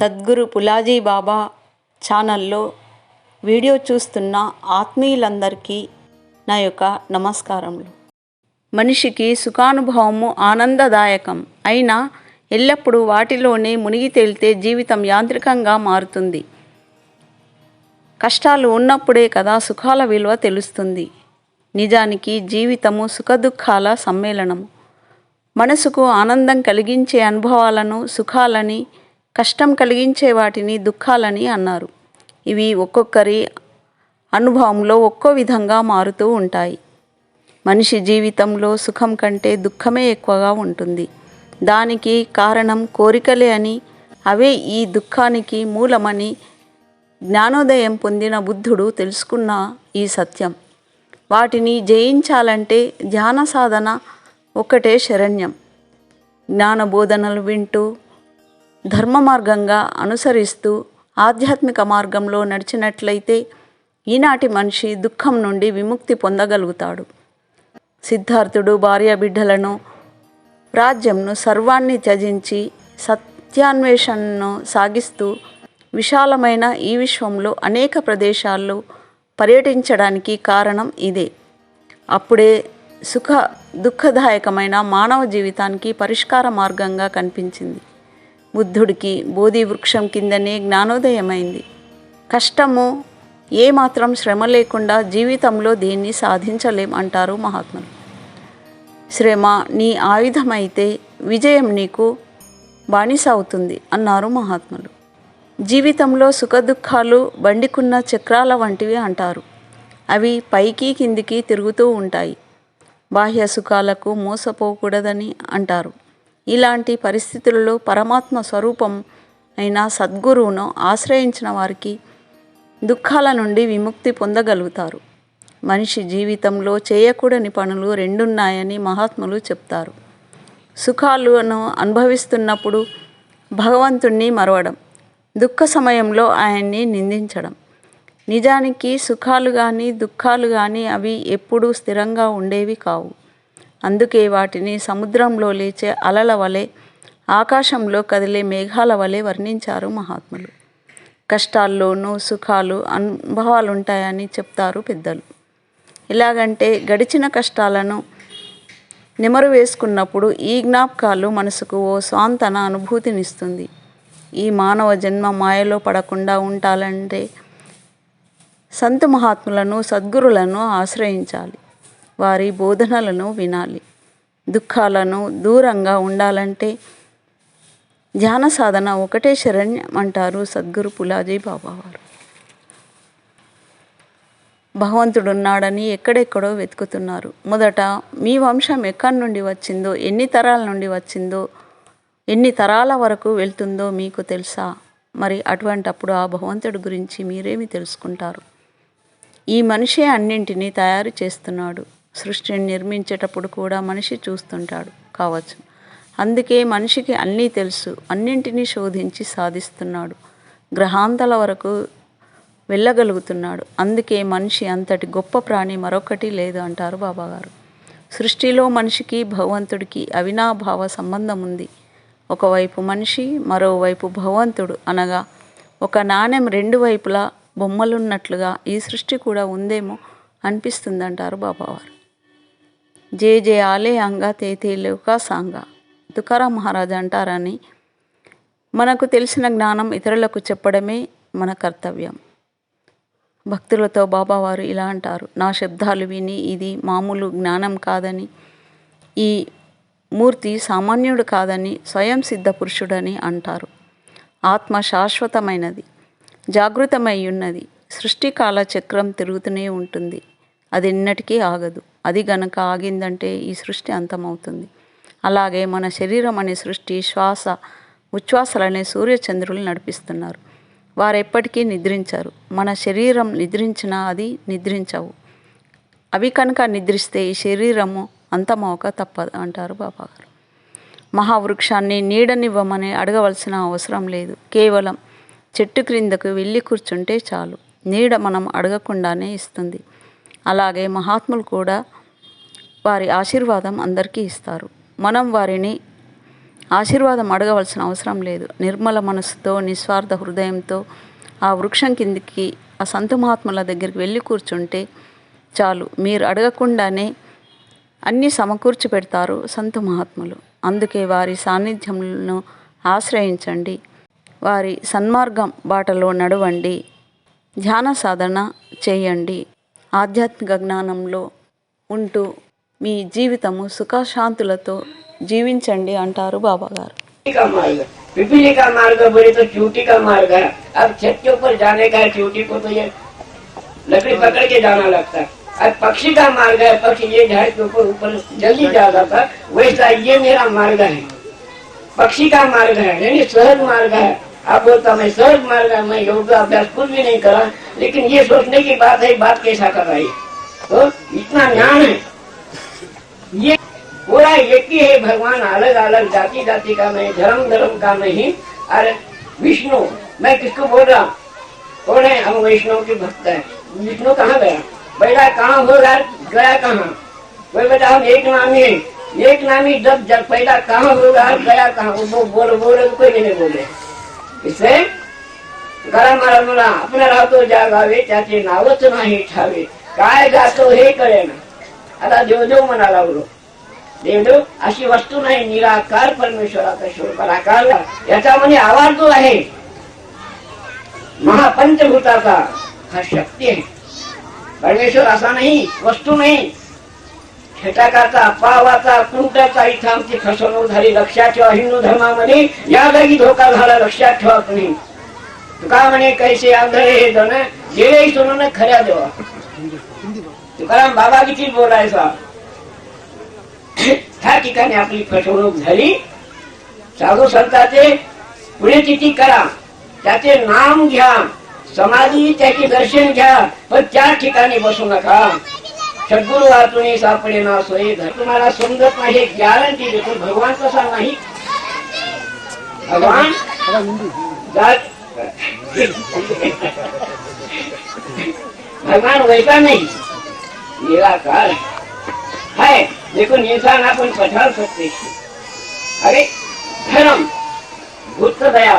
సద్గురు పులాజీ బాబా ఛానల్లో వీడియో చూస్తున్న ఆత్మీయులందరికీ నా యొక్క నమస్కారములు. మనిషికి సుఖానుభవము ఆనందదాయకం. అయినా ఎల్లప్పుడూ వాటిలోనే మునిగి తేలితే జీవితం యాంత్రికంగా మారుతుంది. కష్టాలు ఉన్నప్పుడే కదా సుఖాల విలువ తెలుస్తుంది. నిజానికి జీవితము సుఖదుఖాల సమ్మేళనము. మనసుకు ఆనందం కలిగించే అనుభవాలను సుఖాలని కష్టం కలిగించే వాటిని దుఃఖాలని అన్నారు. ఇవి ఒక్కొక్కరి అనుభవంలో ఒక్కో విధంగా మారుతూ ఉంటాయి. మనిషి జీవితంలో సుఖం కంటే దుఃఖమే ఎక్కువగా ఉంటుంది. దానికి కారణం కోరికలే అని అవే ఈ దుఃఖానికి మూలమని జ్ఞానోదయం పొందిన బుద్ధుడు తెలుసుకున్న ఈ సత్యం. వాటిని జయించాలంటే ధ్యాన సాధన ఒక్కటే శరణ్యం. జ్ఞాన బోధనలు వింటూ ధర్మ మార్గంగా అనుసరిస్తూ ఆధ్యాత్మిక మార్గంలో నడిచినట్లయితే ఈనాటి మనిషి దుఃఖం నుండి విముక్తి పొందగలుగుతాడు. సిద్ధార్థుడు భార్య బిడ్డలను రాజ్యంను సర్వాన్ని త్యజించి సత్యాన్వేషణను సాగిస్తూ విశాలమైన ఈ విశ్వంలో అనేక ప్రదేశాల్లో పర్యటించడానికి కారణం ఇదే. అప్పుడే సుఖ దుఃఖదాయకమైన మానవ జీవితానికి పరిష్కార మార్గంగా కనిపించింది. బుద్ధుడికి బోధి వృక్షం కిందనే జ్ఞానోదయమైంది. కష్టము ఏమాత్రం శ్రమ లేకుండా జీవితంలో దేన్ని సాధించలేం అంటారు మహాత్ములు. శ్రమ నీ ఆయుధమైతే విజయం నీకు బానిస అవుతుంది అన్నారు మహాత్ములు. జీవితంలో సుఖదుఖాలు బండికున్న చక్రాల వంటివి అంటారు. అవి పైకి కిందికి తిరుగుతూ ఉంటాయి. బాహ్య సుఖాలకు మోసపోకూడదని అంటారు. ఇలాంటి పరిస్థితులలో పరమాత్మ స్వరూపం అయిన సద్గురువును ఆశ్రయించిన వారికి దుఃఖాల నుండి విముక్తి పొందగలుగుతారు. మనిషి జీవితంలో చేయకూడని పనులు రెండున్నాయని మహాత్ములు చెప్తారు. సుఖాలను అనుభవిస్తున్నప్పుడు భగవంతుణ్ణి మరవడం దుఃఖ సమయంలో ఆయన్ని నిందించడం. నిజానికి సుఖాలు కానీ దుఃఖాలు కానీ అవి ఎప్పుడూ స్థిరంగా ఉండేవి కావు. అందుకే వాటిని సముద్రంలో లేచే అలల వలె ఆకాశంలో కదిలే మేఘాల వలె వర్ణించారు మహాత్ములు. కష్టాల్లోనూ సుఖాలు అనుభవాలు ఉంటాయని చెప్తారు పెద్దలు. ఎలాగంటే గడిచిన కష్టాలను నెమరు వేసుకున్నప్పుడు ఈ జ్ఞాపకాలు మనసుకు ఓ స్వాంతన అనుభూతినిస్తుంది. ఈ మానవ జన్మ మాయలో పడకుండా ఉండాలంటే సంత మహాత్ములను సద్గురులను ఆశ్రయించాలి. వారి బోధనలను వినాలి. దుఃఖాలను దూరంగా ఉండాలంటే ధ్యాన సాధన ఒకటే శరణ్యం అంటారు సద్గురు పులాజీ బాబా వారు. భగవంతుడున్నాడని ఎక్కడెక్కడో వెతుకుతున్నారు. మొదట మీ వంశం ఎక్కడి నుండి వచ్చిందో ఎన్ని తరాల నుండి వచ్చిందో ఎన్ని తరాల వరకు వెళ్తుందో మీకు తెలుసా? మరి అటువంటప్పుడు ఆ భగవంతుడి గురించి మీరేమి తెలుసుకుంటారు? ఈ మనిషే అన్నింటినీ తయారు చేస్తున్నాడు. సృష్టిని నిర్మించేటప్పుడు కూడా మనిషి చూస్తుంటాడు కావచ్చు. అందుకే మనిషికి అన్నీ తెలుసు అన్నింటినీ శోధించి సాధిస్తున్నాడు. గ్రహాంతల వరకు వెళ్ళగలుగుతున్నాడు. అందుకే మనిషి అంతటి గొప్ప ప్రాణి మరొకటి లేదు అంటారు బాబాగారు. సృష్టిలో మనిషికి భగవంతుడికి అవినాభావ సంబంధం ఉంది. ఒకవైపు మనిషి మరోవైపు భగవంతుడు అనగా ఒక నాణ్యం రెండు వైపులా బొమ్మలున్నట్లుగా ఈ సృష్టి కూడా ఉందేమో అనిపిస్తుందంటారు బాబావారు. జే జే ఆలే అంగ తేతే లోక సాంగ. తుకారాం మహారాజ్ అంటారని మనకు తెలిసిన జ్ఞానం ఇతరులకు చెప్పడమే మన కర్తవ్యం. భక్తులతో బాబావారు ఇలా అంటారు నా శబ్దాలు విని ఇది మామూలు జ్ఞానం కాదని ఈ మూర్తి సామాన్యుడు కాదని స్వయం సిద్ధ పురుషుడని అంటారు. ఆత్మ శాశ్వతమైనది జాగృతమై ఉన్నది సృష్టికాల చక్రం తిరుగుతూనే ఉంటుంది. అది ఎన్నటికీ ఆగదు. అది గనక ఆగిందంటే ఈ సృష్టి అంతమవుతుంది. అలాగే మన శరీరం అనే సృష్టి శ్వాస ఉచ్ఛ్వాసలనే సూర్యచంద్రులు నడిపిస్తున్నారు. వారు ఎప్పటికీ నిద్రించారు. మన శరీరం నిద్రించినా అది నిద్రించవు. అవి కనుక నిద్రిస్తే ఈ శరీరము అంతమవక తప్పదు అంటారు బాబాగారు. మహావృక్షాన్ని నీడనివ్వమని అడగవలసిన అవసరం లేదు. కేవలం చెట్టు క్రిందకు వెళ్ళి కూర్చుంటే చాలు. నీడ మనం అడగకుండానే ఇస్తుంది. అలాగే మహాత్ములు కూడా వారి ఆశీర్వాదం అందరికీ ఇస్తారు. మనం వారిని ఆశీర్వాదం అడగవలసిన అవసరం లేదు. నిర్మల మనసుతో నిస్వార్థ హృదయంతో ఆ వృక్షం కిందికి ఆ సంత మహాత్ముల దగ్గరికి వెళ్ళి కూర్చుంటే చాలు. మీరు అడగకుండానే అన్నీ సమకూర్చి పెడతారు సంత మహాత్ములు. అందుకే వారి సాన్నిధ్యంను ఆశ్రయించండి. వారి సన్మార్గం బాటలో నడవండి. ధ్యాన సాధన చేయండి. ఆధ్యాత్మిక జ్ఞానంలో ఉంటూ మీ జీవితము సుఖశాంతులతో జీవించండి అంటారు బాబాగారు चोटी का मार्ग पिपीली का मार्ग बोले तो चूटी का मार्ग है अब छत के ऊपर जाने का है चूटी को तो ये लकड़ी पकड़ के जाना लगता है अब पक्षी का मार्ग है पक्षी ये झाड़ के ऊपर ऊपर जल्दी जाता था वैसा ये मेरा मार्ग है पक्षी का मार्ग है यानी सहज मार्ग है आप बोलता मैं सहज मार्ग है मैं योग अभ्यास कुछ भी नहीं करा, लेकिन ये सोचने की बात है, बात कैसा कर रही तो इतना ज्ञान है। ये पूरा एक ही है भगवान, अलग अलग जाति जाति का नहीं धर्म धर्म का नहीं अरे विष्णु, मैं किसको बोल रहा हूँ? कौन है? हम वैष्णव के भक्त है। विष्णु कहाँ गया? बैठा कहाँ होगा गया? कहाँ? कोई बेटा, हम एक नामी है। एक नामी जब जब पैदा कहाँ होगा गया? कहाँ? वो बोलो, बोले तो कोई नहीं बोले। इससे गरा मारा मला आपल्या राहतो जागावे त्याचे नावच नाही ठावे. काय जातो हे कळेना. आता देवदेव म्हणा लागलो. देवदेव अशी वस्तू नाही निराकार परमेश्वराचा शोध याचा याच्यामध्ये आवाज जो आहे महापंचभूताचा हा शक्ती आहे. परमेश्वर असा नाही वस्तू नाही. छटाकाचा पावाचा कुंटाचा इथं आमची फसवणूक झाली. लक्षात ठेवा हिंदू धर्मामध्ये या जागी धोका झाला. लक्षात ठेवा तुम्ही. तुका म्हणे कैसे आंधळे हे जण? गेले सोडून खऱ्या देवा. तुकाराम बाबा किती बोलायचा? ह्या ठिकाणी आपली फसवणूक झाली. साधू संतांचे पुढे किती करा. त्याचे नाम घ्या. समाधी त्याचे दर्शन घ्या. पण त्या ठिकाणी बसू नका. सद्गुरु हातून सापडे ना सोय तुम्हाला समजत नाही गॅरंटी देतो. भगवान कसा नाही. भगवान भगवान वैसा नहीं. निराकार. है लेकिन इंसान अपन पछाड़ सकते अरे धर्म भूत दया.